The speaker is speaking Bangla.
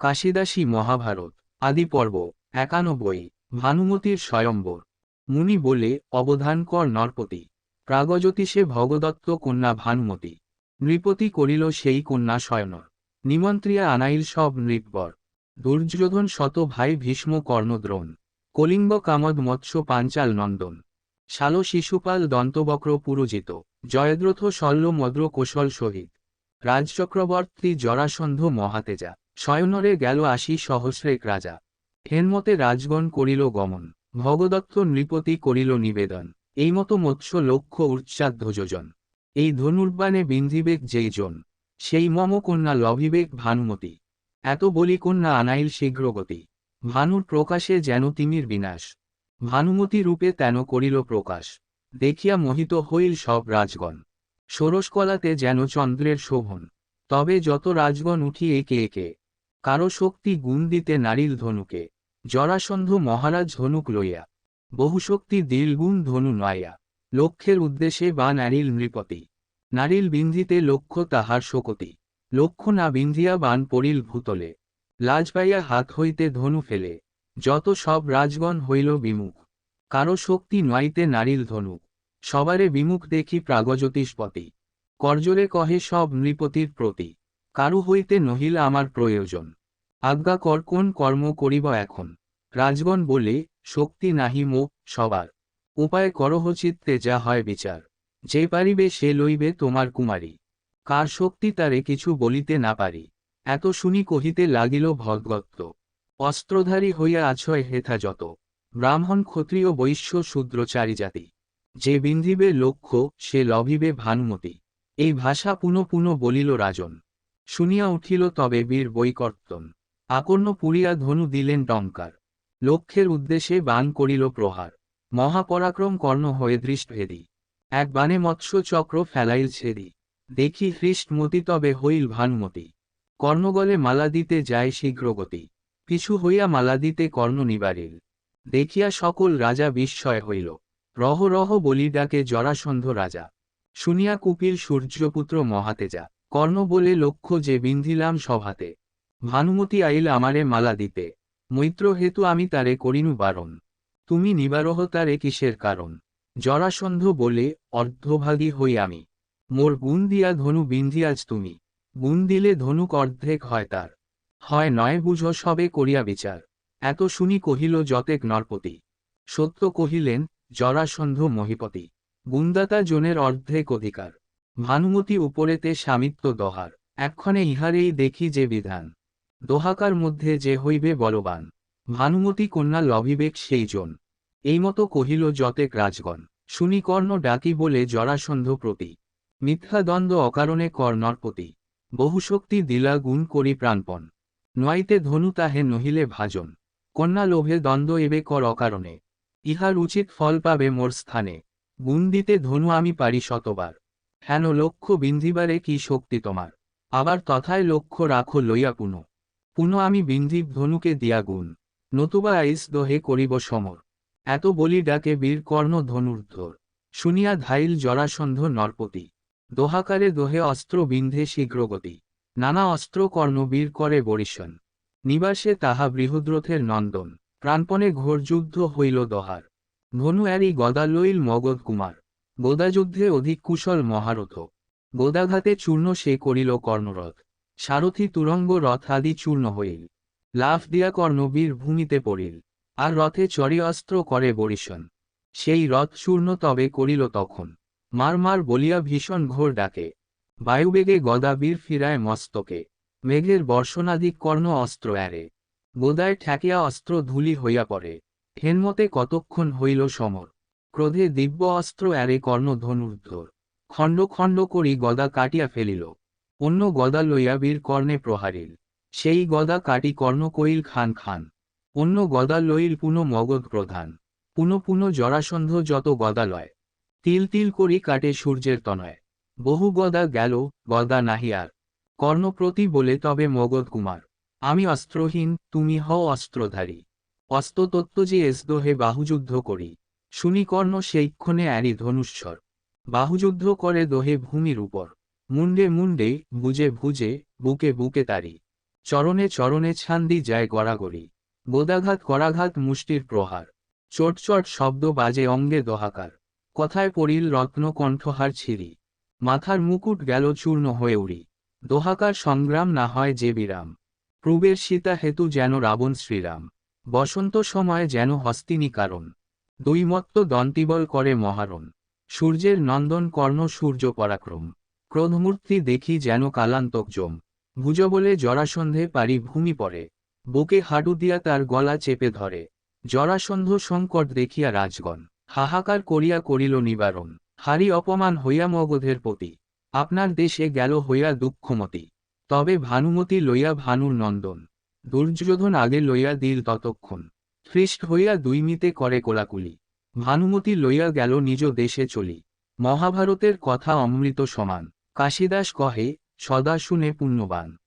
কাশিদাসী মহাভারত, আদি পর্ব, একানব্বই, ভানুমতির স্বয়ম্বর। মুনি বলে অবধান কর নরপতি, প্রাগজ্যোতিষে ভগদত্ত কন্যা ভানুমতি, নৃপতি করিল সেই কন্যা শয়নর নিমন্ত্রিয়া আনাইল সব নৃপবর। দুর্যোধন শত ভাই ভীষ্ম কর্ণদ্রোণ, কলিঙ্গ কামদ মৎস্য পাঞ্চাল নন্দন, শাল শিশুপাল দন্তবক্র পুরোজিত, জয়দ্রথ শল্য মদ্র কোশল সহিত, রাজচক্রবর্তী জরাসন্ধ মহাতেজা শয়নরে গেল আশি সহস্রেক রাজা। হেনমতে রাজগণ করিল গমন, ভগদত্ত নৃপতি করিল নিবেদন, এই মতো মৎস্য লক্ষ্য উচ্চাধ্য যোজন। এই ধনুর্বাণে বিন্ধিবেক যেই জন, সেই মম কন্যা লভিবেক ভানুমতি। এত বলি কন্যা আনাইল শীঘ্রগতি, ভানুর প্রকাশে যেন তিমির বিনাশ। ভানুমতি রূপে তেন করিল প্রকাশ, দেখিয়া মোহিত হইল সব রাজগণ। ষোড়শকলাতে যেন চন্দ্রের শোভন, তবে যত রাজগণ উঠি একে একে কারও শক্তি গুণ দিতে নারীল ধনুকে। জরাসন্ধ মহারাজ ধনুক লইয়া। বহুশক্তি দিলগুণ ধনু নয়া। লক্ষ্যের উদ্দেশ্যে বা নারীল নৃপতি। নারীল বিন্ধিতে লক্ষ্য তাহার শোকতি। লক্ষ্য না বিন্ধিয়া বান পড়িল ভূতলে। লাজ পাইয়া হাত হইতে ধনু ফেলে। যত সব রাজগণ হইল বিমুখ। কারও শক্তি নয়তে নারীল ধনুক সবারে বিমুখ দেখি প্রাগজ্যোতিষপতি। করজোরে কহে সব নৃপতির প্রতি। কারু হইতে নহিল আমার প্রয়োজন। আজ্ঞা কর কোন কর্ম করিব এখন? রাজগণ বলে, শক্তি নাহি মো, সবার। উপায় করহচিত্তে যা হয় বিচার। যে পারিবে সে লইবে তোমার কুমারী। কার শক্তি তারে কিছু বলিতে না পারি। এত শুনি কহিতে লাগিল ভগত্ত অস্ত্রধারী হইয়া আছয় হেথা যত ব্রাহ্মণ, ক্ষত্রিয়, বৈশ্য, শূদ্র চারি জাতি। যে বিন্ধিবে লক্ষ্য, সে লভিবে ভানুমতি। এই ভাষা পুনঃ পুনঃ বলিল রাজন। শুনিয়া উঠিল, তবে বীর বৈকর্তন আকর্ণ পুরিয়া ধনু দিলেন ডঙ্কার লক্ষ্যের উদ্দেশ্যে বান করিল প্রহার। মহাপরাক্রম কর্ণ হয়ে দৃষ্টভেদী। এক বানে মৎস্য চক্র ফেলাইল ছেদি। দেখি হৃষ্টমতি তবে হইল ভানমতি। কর্ণগলে মালা দিতে যায় শীঘ্রগতি। পিছু হইয়া মালা দিতে কর্ণ নিবারিল। দেখিয়া সকল রাজা বিস্ময় হইল। রহ রহ বলি ডাকে জরাসন্ধ রাজা। শুনিয়া কুপিল সূর্যপুত্র মহাতেজা। কর্ণ বলে লক্ষ্য যে বিন্ধিলাম সভাতে। ভানুমতি আইল আমারে মালা দিতে। মৈত্র হেতু আমি তারে করিনু বারণ। তুমি নিবারহ তারে কিসের কারণ? জরাসন্ধ বলে, অর্ধভাগী হই আমি। মোর গুণ দিয়া ধনু বিন্ধিয়াজ তুমি। গুণ দিলে ধনুক অর্ধেক হয় তার। হয় নয় বুঝ সবে করিয়া বিচার। এত শুনি কহিল যতেক নরপতি। সত্য কহিলেন, জরাসন্ধ মহিপতি। গুণদাতা জনের অর্ধেক অধিকার। ভানুমতি উপরেতে স্বামিত্ব দহার। এক্ষণে ইহারেই দেখি যে বিধান। দোহাকার মধ্যে যে হইবে বলবান। ভানুমতি কন্যা লভিবেক সেই জন এই মতো কহিল যতেক রাজগণ শুনি কর্ণ ডাকি বলে জরাসন্ধ প্রতি। মিথ্যা দ্বন্দ্ব অকারণে কর নরপতি। বহুশক্তি দিলা গুণ করি প্রাণপণ। নয়তে ধনু তাহে নহিলে ভাজন। কন্যা লোভে দ্বন্দ্ব এবে কর অকারণে। ইহার উচিত ফল পাবে মোর স্থানে। গুণ দিতে ধনু আমি পারি শতবার। হেন লক্ষ্য বিন্ধিবারে কি শক্তি তোমার? আবার তথায় লক্ষ্য রাখো লইয়া পুন। পুন আমি বিন্ধিব ধনুকে দিয়া গুণ। নতুবা আইস দোহে করিব সমর। এত বলি ডাকে বীর কর্ণ ধনুর্ধর। শুনিয়া ধাইল জরাসন্ধ নরপতি। দোহাকারে দোহে অস্ত্র বিন্ধে শীঘ্রগতি। নানা অস্ত্র কর্ণ বীর করে বরিশন। নিবাসে তাহা বৃহদ্রথের নন্দন। প্রাণপণে ঘোর যুদ্ধ হইল দহার। ধনু এরি গদা লইল মগধ কুমার। গোদাযুদ্ধে অধিক কুশল মহারথ। গোদাঘাতে চূর্ণ সে করিল কর্ণরথ। সারথি তুরঙ্গ রথ আদি চূর্ণ হইল। লাফ দিয়া কর্ণবীর ভূমিতে পড়িল। আর রথে চরি অস্ত্র করে বরিশন। সেই রথ চূর্ণ তবে করিল তখন। মার মার বলিয়া ভীষণ ঘোর ডাকে। বায়ুবেগে গদাবীর ফিরায় মস্তকে। মেঘের বর্ষণাদিক কর্ণ অস্ত্র এরে গোদায় ঠেকিয়া অস্ত্র ধুলি হইয়া পড়ে। হেনমতে কতক্ষণ হইল সমর। ক্রোধে দিব্য অস্ত্র এরে কর্ণ ধনুর্ধর। খণ্ড খণ্ড করি গদা কাটিয়া ফেলিল। অন্য গদা লইয়া বীর কর্ণে প্রহারিল। সেই গদা কাটি কর্ণ কইল খান খান। অন্য গদা লইল পুন মগধ প্রধান। পুন পুন জরাসন্ধ যত গদা লয়। তিল তিল করি কাটে সূর্যের তনয়। বহু গদা গেল, গদা নাহি আর। কর্ণপ্রতি বলে তবে মগধ কুমার। আমি অস্ত্রহীন, তুমি হও অস্ত্রধারী। অস্ত্রতত্ত্ব যে এসদোহে বাহুযুদ্ধ করি। শুনি কর্ণ সেইক্ষণে অ্যারি ধনুস্বর বাহুযুদ্ধ করে দোহে ভূমির উপর। মুন্ডে মুন্ডে ভুজে ভুজে বুকে বুকে তারি। চরণে চরণে ছান্দি যায় গড়াগড়ি। গোদাঘাত করাঘাত মুষ্টির প্রহার। চটচট শব্দ বাজে অঙ্গে দহাকার। কথায় পড়িল রত্ন কণ্ঠহার ছিরি। মাথার মুকুট গেল চূর্ণ হয়ে উড়ি। দোহাকার সংগ্রাম না হয় যে বিরাম। প্রবের সীতা হেতু যেন রাবণ শ্রীরাম। বসন্ত সময় যেন হস্তিনী কারণ দৈমত্ত দন্তিবল করে মহারণ। সূর্যের নন্দন কর্ণ সূর্য পরাক্রম। ক্রোধমূর্তি দেখি যেন কালান্তক জম। ভুজবলে জরাসন্ধে পারি ভূমি পড়ে। বুকে হাঁটু দিয়া তার গলা চেপে ধরে। জরাসন্ধ সংকট দেখিয়া রাজগণ। হাহাকার করিয়া করিল নিবারণ। হারি অপমান হইয়া মগধের প্রতি। আপনার দেশে গেল হইয়া দুঃখমতি। তবে ভানুমতি লইয়া ভানুর নন্দন। দুর্যোধন আগে লইয়া দিল ততক্ষণ। খ্রিস্ট হইয়া দুইমিতে করে কোলাকুলি। ভানুমতি লইয়া গেল নিজ দেশে চলি। মহাভারতের কথা অমৃত সমান। কাশীদাস কহে, সদা শুনে পুণ্যবান।